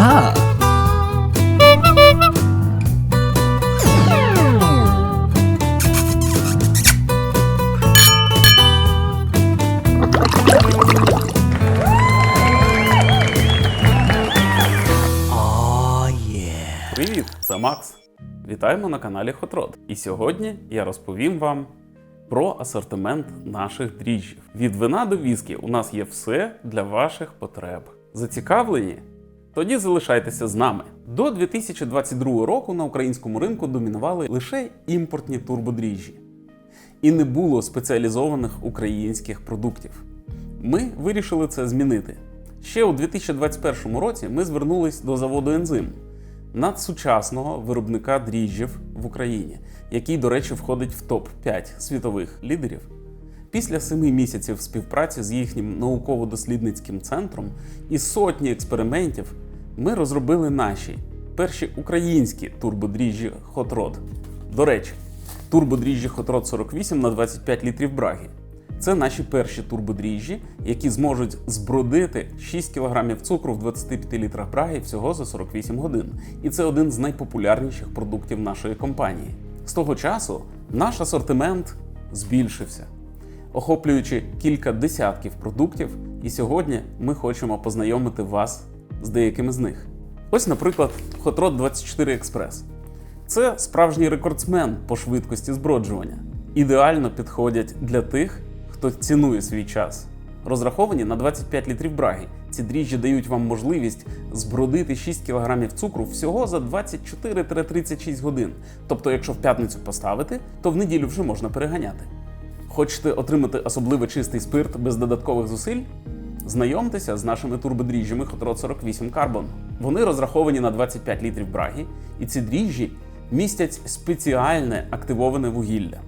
Ага. Привіт, це Макс. Вітаємо на каналі Rod. І сьогодні я розповім вам про асортимент наших дріжджів. Від вина до віскі у нас є все для ваших потреб. Зацікавлені? Тоді залишайтеся з нами. До 2022 року на українському ринку домінували лише імпортні турбодріжджі. І не було спеціалізованих українських продуктів. Ми вирішили це змінити. Ще у 2021 році ми звернулись до заводу Ензим, надсучасного виробника дріжджів в Україні, який, до речі, входить в топ-5 світових лідерів. Після семи місяців співпраці з їхнім науково-дослідницьким центром і сотні експериментів ми розробили наші перші українські турбодріжджі Rod. До речі, турбодріжджі Rod 48 на 25 літрів браги. Це наші перші турбодріжджі, які зможуть збродити 6 кг цукру в 25 літрах браги всього за 48 годин. І це один з найпопулярніших продуктів нашої компанії. З того часу наш асортимент збільшився, охоплюючи кілька десятків продуктів. І сьогодні ми хочемо познайомити вас з деякими з них. Ось, наприклад, Hot Rod 24 Express. Це справжній рекордсмен по швидкості зброджування. Ідеально підходять для тих, хто цінує свій час. Розраховані на 25 літрів браги. Ці дріжджі дають вам можливість збродити 6 кг цукру всього за 24-36 годин. Тобто, якщо в п'ятницю поставити, то в неділю вже можна переганяти. Хочете отримати особливо чистий спирт без додаткових зусиль? Знайомтеся з нашими турбодріжджами Hot 48 Carbon. Вони розраховані на 25 літрів браги, і ці дріжджі містять спеціальне активоване вугілля,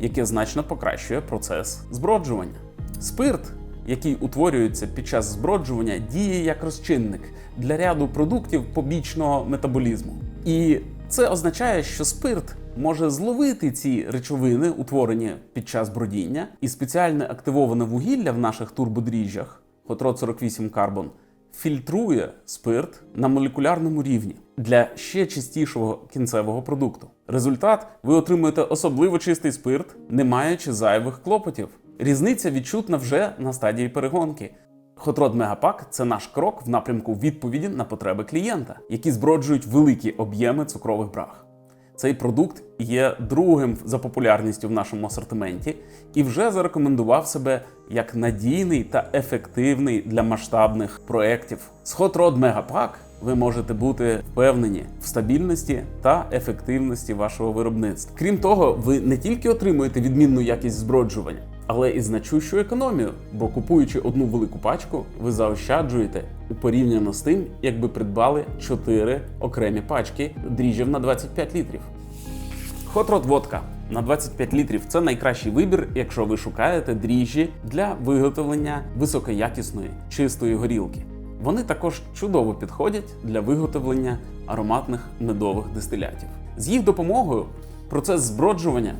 яке значно покращує процес зброджування. Спирт, який утворюється під час зброджування, діє як розчинник для ряду продуктів побічного метаболізму. І це означає, що спирт може зловити ці речовини, утворені під час бродіння, і спеціальне активоване вугілля в наших турбодріжджах Hot 48 Carbon фільтрує спирт на молекулярному рівні для ще чистішого кінцевого продукту. Результат ви отримуєте особливо чистий спирт, не маючи зайвих клопотів. Різниця відчутна вже на стадії перегонки. Rod Megapack – це наш крок в напрямку відповіді на потреби клієнта, які зброджують великі об'єми цукрових браг. Цей продукт є другим за популярністю в нашому асортименті і вже зарекомендував себе як надійний та ефективний для масштабних проєктів. Rod Megapack ви можете бути впевнені в стабільності та ефективності вашого виробництва. Крім того, ви не тільки отримуєте відмінну якість зброджування, але і значущу економію, бо купуючи одну велику пачку, ви заощаджуєте у порівняно з тим, якби придбали 4 окремі пачки дріжджів на 25 літрів. Rod Vodka на 25 літрів це найкращий вибір, якщо ви шукаєте дріжджі для виготовлення високоякісної чистої горілки. Вони також чудово підходять для виготовлення ароматних медових дистилятів. З їх допомогою процес зброджування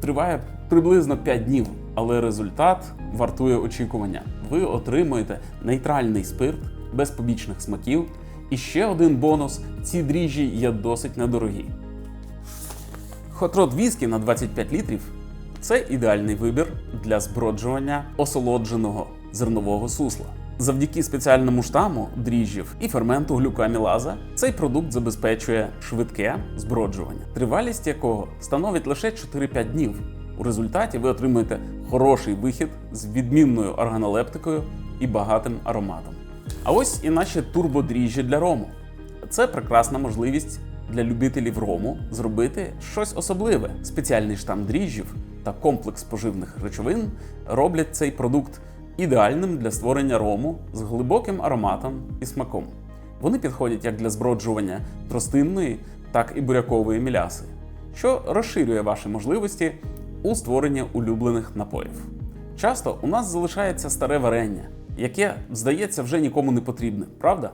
триває приблизно 5 днів, але результат вартує очікування. Ви отримуєте нейтральний спирт без побічних смаків. І ще один бонус: ці дріжджі є досить недорогі. Rod Whisky на 25 літрів це ідеальний вибір для зброджування осолодженого зернового сусла. Завдяки спеціальному штаму дріжджів і ферменту глюкоамілаза цей продукт забезпечує швидке зброджування, тривалість якого становить лише 4-5 днів. У результаті ви отримуєте хороший вихід з відмінною органолептикою і багатим ароматом. А ось і наші турбодріжджі для рому. Це прекрасна можливість для любителів рому зробити щось особливе. Спеціальний штам дріжджів та комплекс поживних речовин роблять цей продукт ідеальним для створення рому з глибоким ароматом і смаком. Вони підходять як для зброджування тростинної, так і бурякової міляси, що розширює ваші можливості у створенні улюблених напоїв. Часто у нас залишається старе варення, яке, здається, вже нікому не потрібне, правда?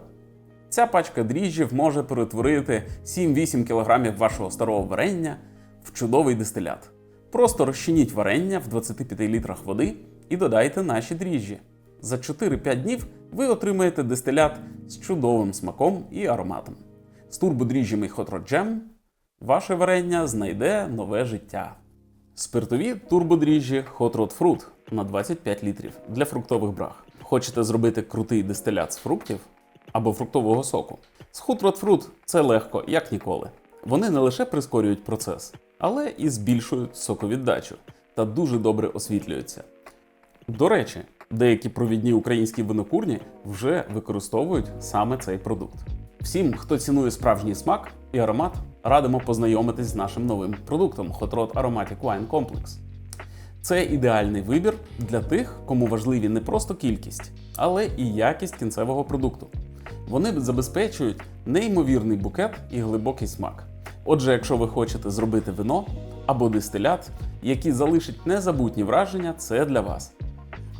Ця пачка дріжджів може перетворити 7-8 кг вашого старого варення в чудовий дистилят. Просто розчиніть варення в 25 літрах води і додайте наші дріжджі. за 4-5 днів ви отримаєте дистилят з чудовим смаком і ароматом. З турбодріжджями Jam ваше варення знайде нове життя. Спиртові турбодріжджі Hot Rod Fruit на 25 літрів для фруктових браг. Хочете зробити крутий дистилят з фруктів або фруктового соку? З Hot Rod Fruit це легко, як ніколи. Вони не лише прискорюють процес, але і збільшують соковіддачу та дуже добре освітлюються. До речі, деякі провідні українські винокурні вже використовують саме цей продукт. Всім, хто цінує справжній смак і аромат, радимо познайомитись з нашим новим продуктом Hot Rod Aromatic Wine Complex. Це ідеальний вибір для тих, кому важливі не просто кількість, але і якість кінцевого продукту. Вони забезпечують неймовірний букет і глибокий смак. Отже, якщо ви хочете зробити вино або дистилят, які залишать незабутні враження, це для вас.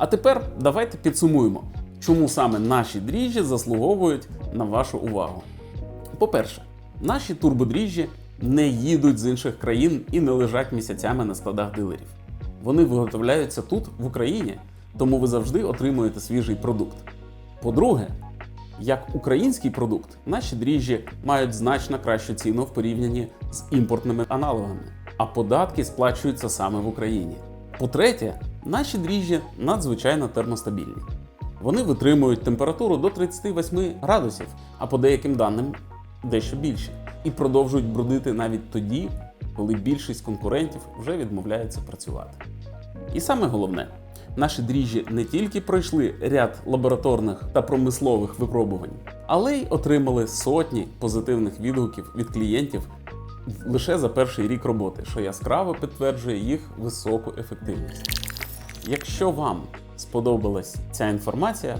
А тепер давайте підсумуємо, чому саме наші дріжджі заслуговують на вашу увагу. По-перше, наші турбодріжджі не їдуть з інших країн і не лежать місяцями на складах дилерів. Вони виготовляються тут, в Україні, тому ви завжди отримуєте свіжий продукт. По-друге, як український продукт, наші дріжджі мають значно кращу ціну в порівнянні з імпортними аналогами, а податки сплачуються саме в Україні. По-третє, наші дріжджі надзвичайно термостабільні. Вони витримують температуру до 38 градусів, а по деяким даним дещо більше, і продовжують брудити навіть тоді, коли більшість конкурентів вже відмовляється працювати. І саме головне, наші дріжджі не тільки пройшли ряд лабораторних та промислових випробувань, але й отримали сотні позитивних відгуків від клієнтів лише за перший рік роботи, що яскраво підтверджує їх високу ефективність. Якщо вам сподобалась ця інформація,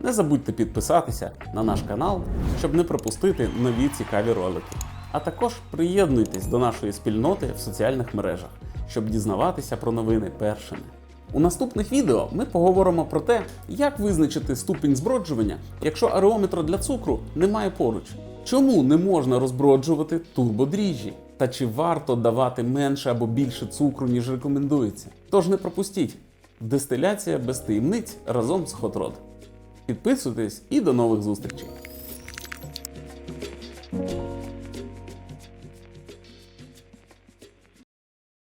не забудьте підписатися на наш канал, щоб не пропустити нові цікаві ролики. А також приєднуйтесь до нашої спільноти в соціальних мережах, щоб дізнаватися про новини першими. У наступних відео ми поговоримо про те, як визначити ступінь зброджування, якщо ареометра для цукру немає поруч. Чому не можна розброджувати турбодріжджі? Та чи варто давати менше або більше цукру, ніж рекомендується? Тож не пропустіть! Дистиляція без таємниць разом з Хотрод. Підписуйтесь і до нових зустрічей!